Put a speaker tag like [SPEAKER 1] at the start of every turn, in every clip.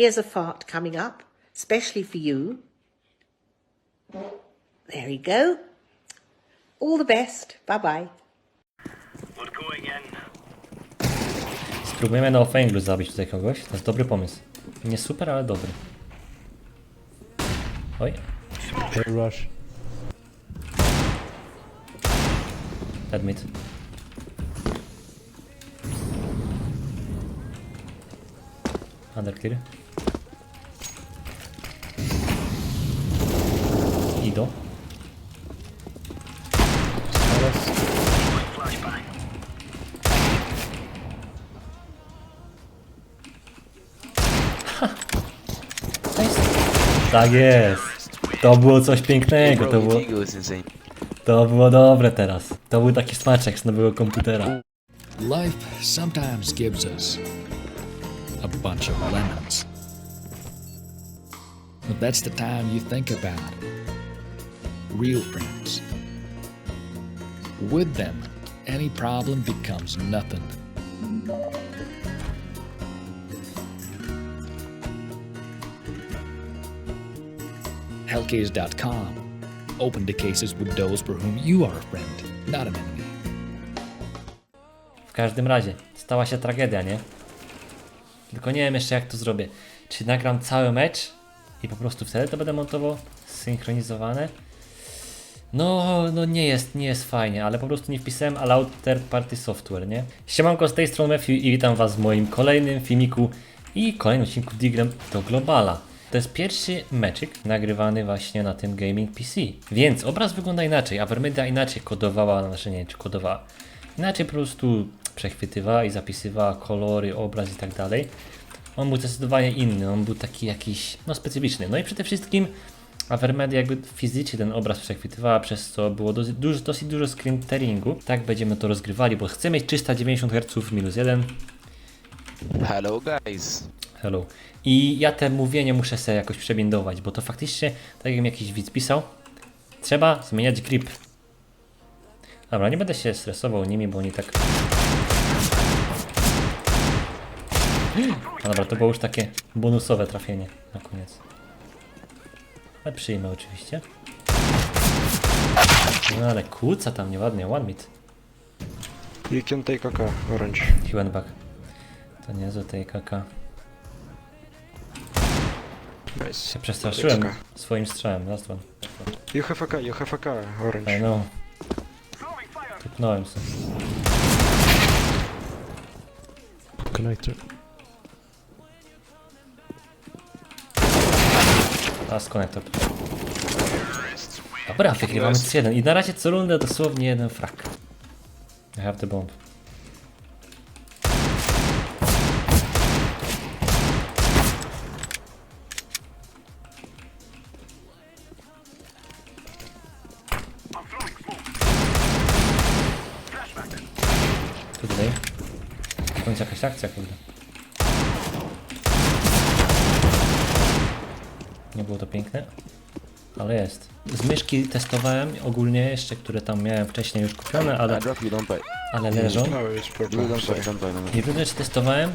[SPEAKER 1] Here's a fart coming up, especially for you. There you go. All the best. Bye bye.
[SPEAKER 2] Spróbujemy na offanglu zabić tutaj kogoś. To jest dobry pomysł. Nie super, ale dobry. Oj,
[SPEAKER 3] rush.
[SPEAKER 2] admit. Under Ido.
[SPEAKER 4] Flashbang.
[SPEAKER 2] Tak jest. To było coś pięknego, to było, to było dobre teraz. To był taki smaczek z nowego komputera.
[SPEAKER 5] Life sometimes gives us a bunch of lemons. But that's the time you think about real friends. With them, any problem becomes nothing. Hellcase.com. Open cases with those for whom you are a friend, not an enemy.
[SPEAKER 2] W każdym razie, stała się tragedia, nie? Tylko nie wiem jeszcze jak to zrobię. Czy nagram cały mecz i po prostu wtedy to będę montował synchronizowane? No, no nie jest, nie jest fajnie, ale po prostu nie wpisałem Allow Third Party Software, nie? Siemanko, z tej strony Matthew i witam Was w moim kolejnym filmiku i kolejnym odcinku Diglem do Globala. To jest pierwszy meczyk nagrywany właśnie na tym Gaming PC. Więc obraz wygląda inaczej, a Vermedia inaczej kodowała, znaczy nie czy kodowała, inaczej po prostu przechwytywała i zapisywała kolory, obraz i tak dalej. On był zdecydowanie inny, on był taki jakiś, no specyficzny. No i przede wszystkim Avermedia jakby fizycznie ten obraz przechwytywała, przez co było dosyć dużo, dosyć dużo screen tearingu. Tak będziemy to rozgrywali, bo chcemy mieć 390 Hz minus 1.
[SPEAKER 6] Hello guys.
[SPEAKER 2] Hello. I ja te mówienie muszę sobie jakoś przebindować, bo to faktycznie, tak jak mi jakiś widz pisał, trzeba zmieniać grip. Dobra, nie będę się stresował nimi, bo oni tak... No dobra, to było już takie bonusowe trafienie na koniec. Ale przyjmę oczywiście. No ale kłóca tam nieładnie, one meet.
[SPEAKER 3] You can take AK, orange.
[SPEAKER 2] He went back. To niezłe tej kaka.
[SPEAKER 3] Nice.
[SPEAKER 2] Się przestraszyłem
[SPEAKER 3] Taka.
[SPEAKER 2] swoim strzałem, last one.
[SPEAKER 3] You have AK, you have AK, orange.
[SPEAKER 2] I know. Tupnąłem sobie.
[SPEAKER 3] Connector.
[SPEAKER 2] Teraz konektor. Dobra, wygrywamy 3-1 i na razie co rundę dosłownie jeden frak. I have the bomb. Tu tutaj. Jakaś akcja, kurde. Nie było to piękne, ale jest. Z myszki testowałem ogólnie jeszcze, które tam miałem wcześniej już kupione, ale,
[SPEAKER 6] I drop you, don't buy.
[SPEAKER 2] ale leżą.
[SPEAKER 3] No.
[SPEAKER 6] You don't don't.
[SPEAKER 2] Nie wiem, czy testowałem.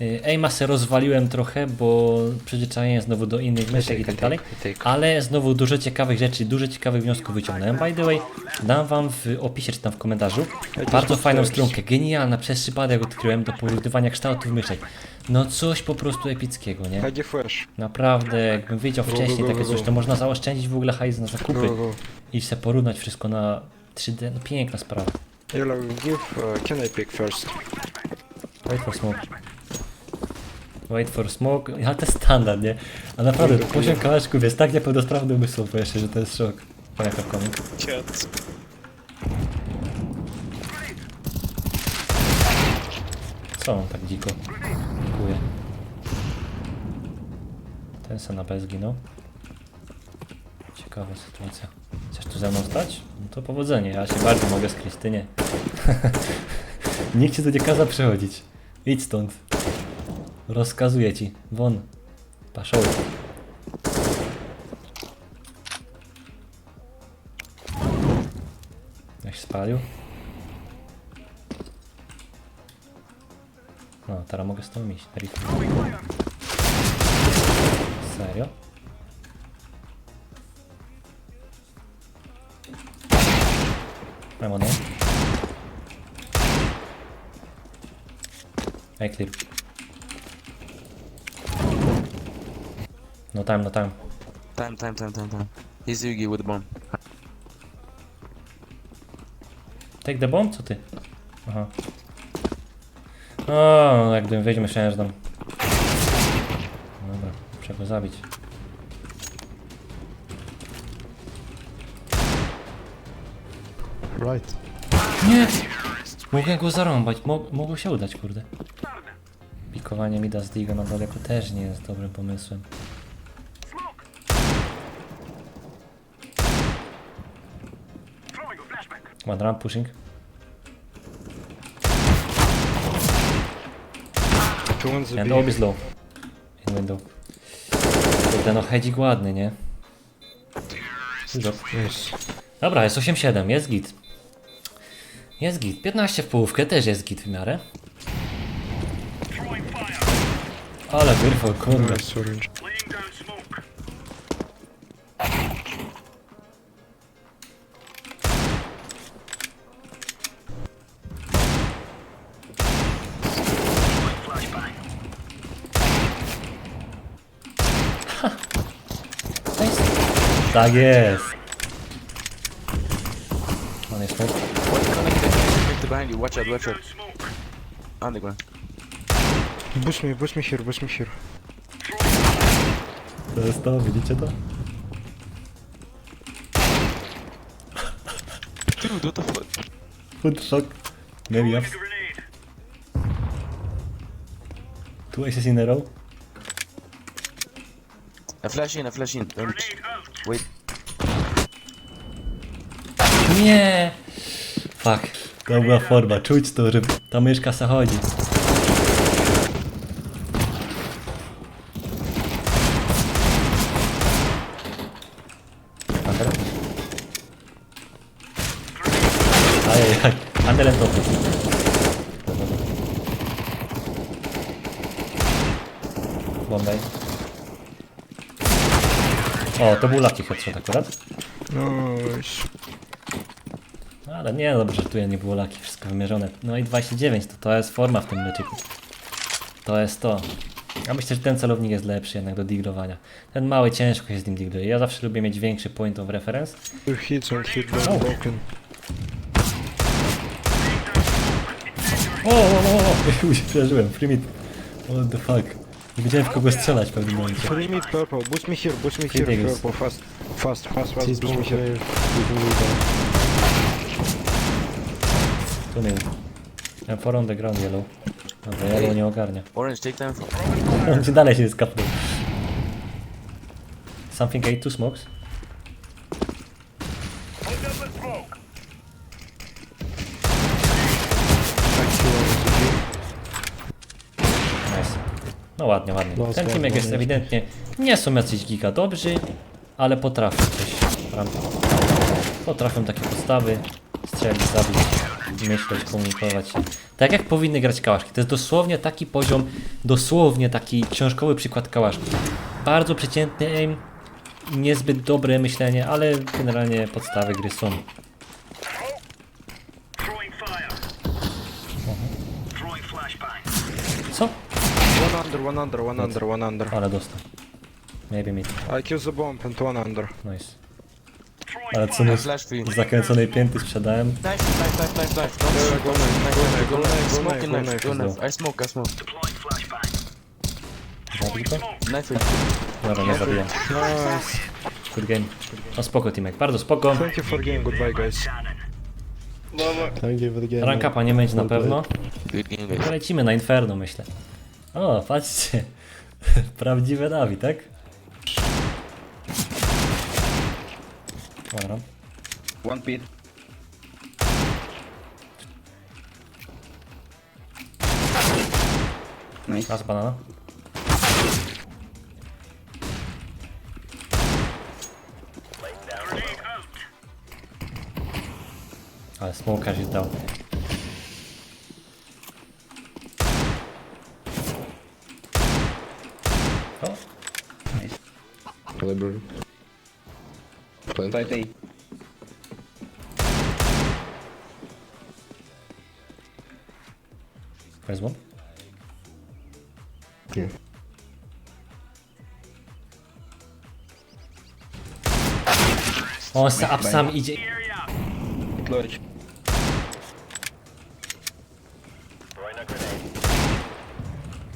[SPEAKER 2] Y, Aima se rozwaliłem trochę, bo przyzwyczajenie znowu do innych myszek i tak dalej. Ale znowu dużo ciekawych rzeczy, dużo ciekawych wniosków wyciągnąłem. By the way, dam wam w opisie czy tam w komentarzu bardzo fajną stronkę, genialna, przez przypadek odkryłem do porównywania kształtów myszek. No coś po prostu epickiego, nie?
[SPEAKER 3] Hide flash.
[SPEAKER 2] Naprawdę, jakbym wiedział
[SPEAKER 3] Go,
[SPEAKER 2] wcześniej
[SPEAKER 3] go,
[SPEAKER 2] takie
[SPEAKER 3] go,
[SPEAKER 2] coś,
[SPEAKER 3] go.
[SPEAKER 2] to można zaoszczędzić w ogóle hajs na zakupy
[SPEAKER 3] Go, go.
[SPEAKER 2] i se porównać wszystko na 3D. No piękna sprawa.
[SPEAKER 3] Yellow, give, uh, can I pick first?
[SPEAKER 2] Wait for smoke. Wait for smoke. Ja to jest standard, nie? A naprawdę, poziom kałaszków jest tak niepełnosprawny umysłowo jeszcze, że to jest szok. Panie komik. Co on tak dziko Ten se na B zginął. Ciekawa sytuacja. Chcesz tu ze mną stać? No to powodzenie, ja się bardzo mogę z Krystynie. Nikt ci tu nie kaza przechodzić. Idź stąd. Rozkazuję ci. Won. Paszoły. Się spalił? No, teraz mogę z tą iść. Serio? Mam one. Ej, clear. No time, no time.
[SPEAKER 6] Time, time, time, time, time. He's Yugi with the bomb.
[SPEAKER 2] Take the bomb? Co ty? Aha. O, jak gdybym wiedział, myślałem, że tam... Zabić.
[SPEAKER 3] Right.
[SPEAKER 2] Nie! Mogłem go zarąbać, Mo mogło się udać, kurde. Pikowanie mida z Digo na daleko też nie jest dobrym pomysłem. One ramp pushing. And
[SPEAKER 3] B.
[SPEAKER 2] all is low. In window. Kurde, no hedzik ładny, nie? Dobra, jest 8-7, jest git. Jest git. 15 w połówkę też jest git w miarę. Ale wyrwał, kurde.
[SPEAKER 3] Nice orange.
[SPEAKER 2] Tak jest. On jest smoke.
[SPEAKER 6] Connected, connected behind you. Watch out, watch out. Underground.
[SPEAKER 3] Boost me, boost me here, boost me here.
[SPEAKER 2] To jest to, widzicie to?
[SPEAKER 6] Dude, what the fuck?
[SPEAKER 2] Food shock. Maybe
[SPEAKER 4] grenade.
[SPEAKER 2] Two aces in a row.
[SPEAKER 6] A flash in, a flash in. Don't. Wait.
[SPEAKER 2] Nie! Fuck. To była forma. Czuć to, że ta myszka se chodzi. Ajajaj. Underem to. O, to był lucky headshot akurat.
[SPEAKER 3] Nice.
[SPEAKER 2] Ale nie, no dobrze, tu nie było laki, wszystko wymierzone. No i 29, to to jest forma w tym meczyku. To jest to. Ja myślę, że ten celownik jest lepszy jednak do diglowania. Ten mały ciężko się z nim digluje. Ja zawsze lubię mieć większy point of reference.
[SPEAKER 3] Two hits and hit
[SPEAKER 2] Oh.
[SPEAKER 3] broken.
[SPEAKER 2] O, o, o, o, już przeżyłem, free mid. What the fuck. Nie wiedziałem w kogo strzelać w pewnym momencie.
[SPEAKER 3] Free mid purple, boost me here, boost me here, purple, fast. Fast, fast, fast, boost me here.
[SPEAKER 2] Tu mid. I'm four on the ground, yellow. Dobra, yellow nie ogarnia.
[SPEAKER 6] Orange, take time.
[SPEAKER 2] On dalej się skapnął. Something ate two smokes.
[SPEAKER 4] Hold up the smoke.
[SPEAKER 2] Nice. No ładnie, ładnie. Ten teamek jest ewidentnie nie są jacyś giga dobrzy, ale potrafią coś. prawda? Potrafią takie postawy strzelić, zabić, myśleć, komunikować się. Tak jak powinny grać kałaszki. To jest dosłownie taki poziom, dosłownie taki książkowy przykład kałaszki. Bardzo przeciętny aim, niezbyt dobre myślenie, ale generalnie podstawy gry są.
[SPEAKER 4] Flashbang.
[SPEAKER 2] Co?
[SPEAKER 3] One under, one under, one under, one under.
[SPEAKER 2] Ale dostał. Maybe mid.
[SPEAKER 3] I kill the bomb and one under.
[SPEAKER 2] Nice. Ale co
[SPEAKER 6] Flash free.
[SPEAKER 2] z zakręconej pięty sprzedałem?
[SPEAKER 6] Knife, knife. Don't
[SPEAKER 3] Yeah,
[SPEAKER 6] shoot,
[SPEAKER 3] go knife, go
[SPEAKER 6] Knife,
[SPEAKER 3] go
[SPEAKER 6] Smoke
[SPEAKER 3] knife,
[SPEAKER 6] in
[SPEAKER 3] go
[SPEAKER 6] knife, go. I smoke, I smoke.
[SPEAKER 2] Zabił go?
[SPEAKER 6] Knife.
[SPEAKER 2] Dobra, nie zabiję.
[SPEAKER 3] Nice.
[SPEAKER 2] Good game. No spoko teamek, bardzo spoko.
[SPEAKER 3] Thank you for game, goodbye guys.
[SPEAKER 7] Thank you for the game.
[SPEAKER 2] Rank upa nie będzie na pewno.
[SPEAKER 6] Good game, guys.
[SPEAKER 2] To lecimy na Inferno myślę. O, patrzcie. Prawdziwe Navi, tak? Dobra.
[SPEAKER 8] One pit. Nice.
[SPEAKER 2] Raz banana. Ale smoka się dał.
[SPEAKER 6] ela, Bruno.
[SPEAKER 7] Planta. Planta
[SPEAKER 2] aí. Mais
[SPEAKER 6] bom?
[SPEAKER 2] Aqui. Nossa, up sam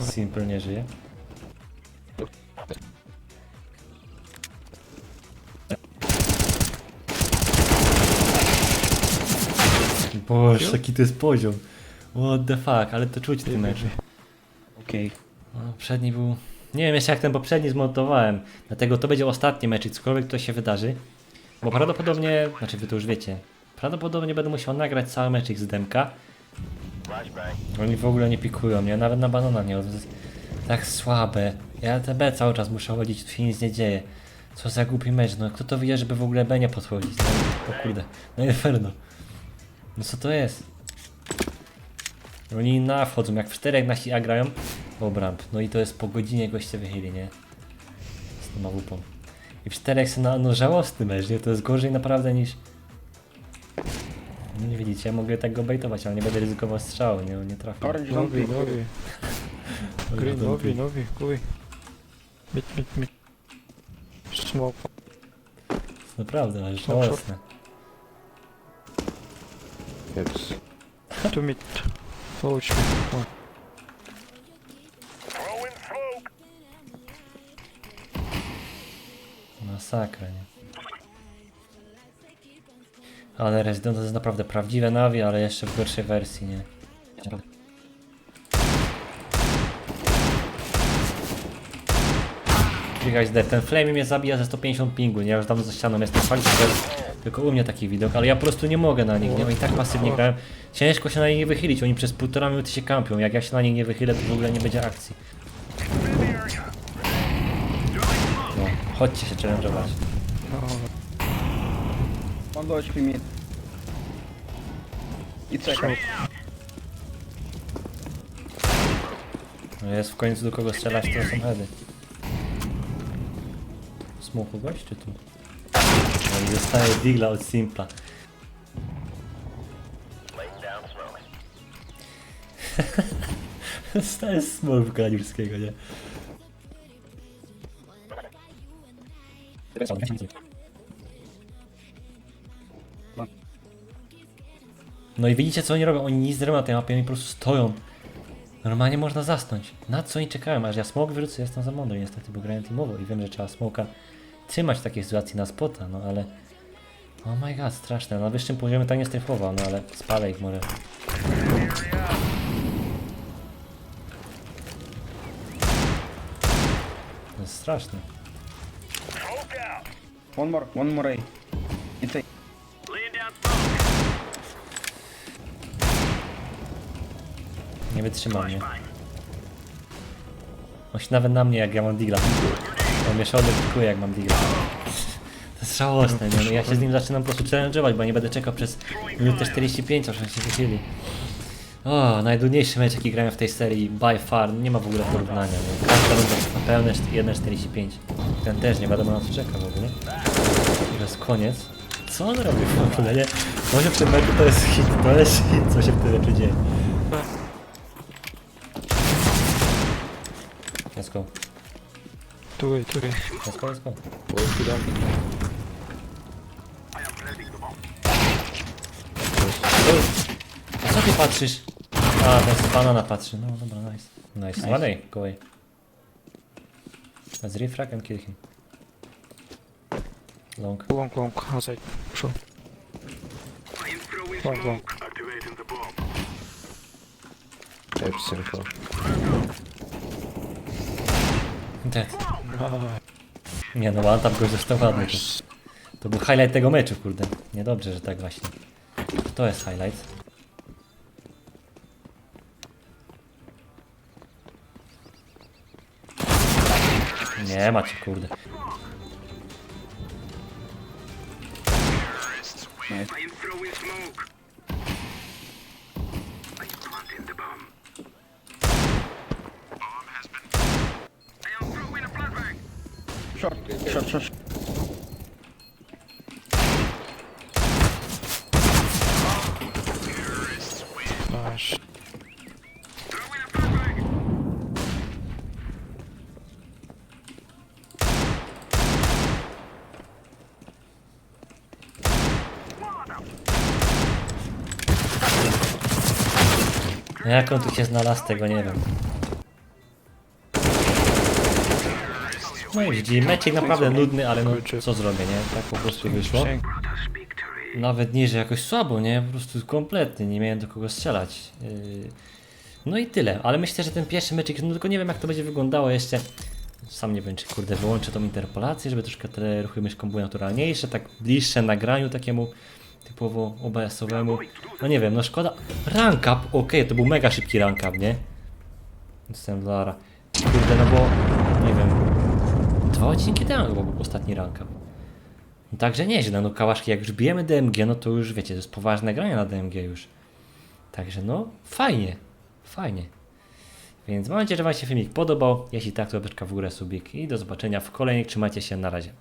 [SPEAKER 4] Sim para
[SPEAKER 2] Simple nie. Boże, jaki to jest poziom. What the fuck, ale to czuć w tym meczu.
[SPEAKER 7] Okej.
[SPEAKER 2] No, przedni był... Nie wiem jeszcze jak ten poprzedni zmontowałem, dlatego to będzie ostatni mecz i cokolwiek to się wydarzy. Bo prawdopodobnie, znaczy wy to już wiecie, prawdopodobnie będę musiał nagrać cały mecz z demka. Oni w ogóle nie pikują mnie, nawet na banana nie. Jest tak słabe. Ja te B cały czas muszę chodzić, tu się nic nie dzieje. Co za głupi mecz, no kto to wie, żeby w ogóle B nie podchodzić? No, o kurde, no inferno. No co to jest? Oni na wchodzą, jak w czterech nasi A grają. O bramp, no i to jest po godzinie goście wychyli, nie? Z tą małupą. I w czterech są na, no żałosny mecz, nie? To jest gorzej naprawdę niż... No nie widzicie, ja mogę tak go bejtować, ale nie będę ryzykował strzału, nie? On nie trafi.
[SPEAKER 7] Orange zombie.
[SPEAKER 3] lobby. Green, lobby, lobby. Going. Mid, mid, mid. Smoke.
[SPEAKER 2] Naprawdę, ale żałosne.
[SPEAKER 6] Yes.
[SPEAKER 3] Two mid. Low HP. One.
[SPEAKER 2] Masakra, nie? Ale Resident to jest naprawdę prawdziwe Navi, ale jeszcze w gorszej wersji, nie? Klikać D. Ten flame mnie zabija ze 150 pingu, nie? Ja już dawno za ścianą jestem fakt, że to jest tylko u mnie taki widok, ale ja po prostu nie mogę na nich, nie? Oni tak pasywnie grają. Ciężko się na nich nie wychylić, oni przez półtora minuty się kampią. Jak ja się na nich nie wychylę, to w ogóle nie będzie akcji. No, chodźcie się challenge'ować.
[SPEAKER 7] Low HP mid. It's second.
[SPEAKER 2] No jest w końcu do kogo strzelać, to są heady. Smoku gość czy tu? I dostaje digla od Simpla.
[SPEAKER 4] Smoke.
[SPEAKER 2] Dostaje smolka Kaliurskiego, nie? No i widzicie co oni robią? Oni nic nie robią na tej mapie, oni po prostu stoją. Normalnie można zasnąć. Na co oni czekają? Aż ja smok wyrzucę, jestem za mądry niestety, bo grałem teamowo i wiem, że trzeba smoka trzymać w takiej sytuacji na spota, no ale... Oh my god, straszne. Na wyższym poziomie tak nie strajfował, no ale spalę ich może. To jest straszne.
[SPEAKER 7] One more. One more A. It's A.
[SPEAKER 2] Nie wytrzymał mnie. On się nawet na mnie jak ja mam digla. On mnie szodek pikuje jak mam digla. To jest żałosne, nie? No ja się z nim zaczynam po prostu challenge'ować, bo nie będę czekał przez minutę 45, aż on się wychyli. O, najdudniejszy mecz jaki grałem w tej serii, by far, nie ma w ogóle porównania. Nie? Każda runda jest na pełne 1.45. Ten też nie wiadomo na co czeka w ogóle. To jest koniec. Co on robi w ogóle, nie? Się w tym meczu to jest hit, to jest hit, co się w tym dzieje. Let's go,
[SPEAKER 3] Two A.
[SPEAKER 2] let's go, let's go.
[SPEAKER 4] The bomb.
[SPEAKER 2] A co ty patrzysz? A, ten z banana patrzy. No dobra, nice. Nice. One A, go away. Let's refrag and kill him. Long.
[SPEAKER 3] Long, long. Outside. Sure. Long, long.
[SPEAKER 4] Activating the bomb.
[SPEAKER 6] Type.
[SPEAKER 2] Dead. Nie no, one tap go został ładny. To, to był highlight tego meczu, kurde. Niedobrze, że tak właśnie. To jest highlight. Nie macie, kurde.
[SPEAKER 4] I am throwing smoke. I am planting the bomb. Bomb has been. I am throwing a flashbang.
[SPEAKER 7] Short, short, short.
[SPEAKER 3] Nice.
[SPEAKER 2] No jak on tu się znalazł, tego nie wiem. No widzi, meczek naprawdę nudny, ale no co zrobię, nie? Tak po prostu wyszło. Nawet nie, że jakoś słabo, nie? Po prostu kompletnie, nie miałem do kogo strzelać. Yy, No i tyle, ale myślę, że ten pierwszy meczek, no tylko nie wiem jak to będzie wyglądało jeszcze. Sam nie wiem, czy kurde wyłączę tą interpolację, żeby troszkę te ruchy myszką były naturalniejsze, tak bliższe nagraniu takiemu typowo OBS-owemu. No nie wiem, no szkoda. Rank up, okej, to był mega szybki rank up, nie? Jestem Lara. Kurde, no bo, dwa odcinki temu chyba był ostatni rank up. No Także nieźle, no kałaszki, jak już bijemy DMG, no to już wiecie, to jest poważne granie na DMG już. Także no, fajnie, fajnie. Więc mam nadzieję, że Wam się filmik podobał. Jeśli tak, to beczka w górę subik i do zobaczenia w kolejnych. Trzymajcie się, na razie.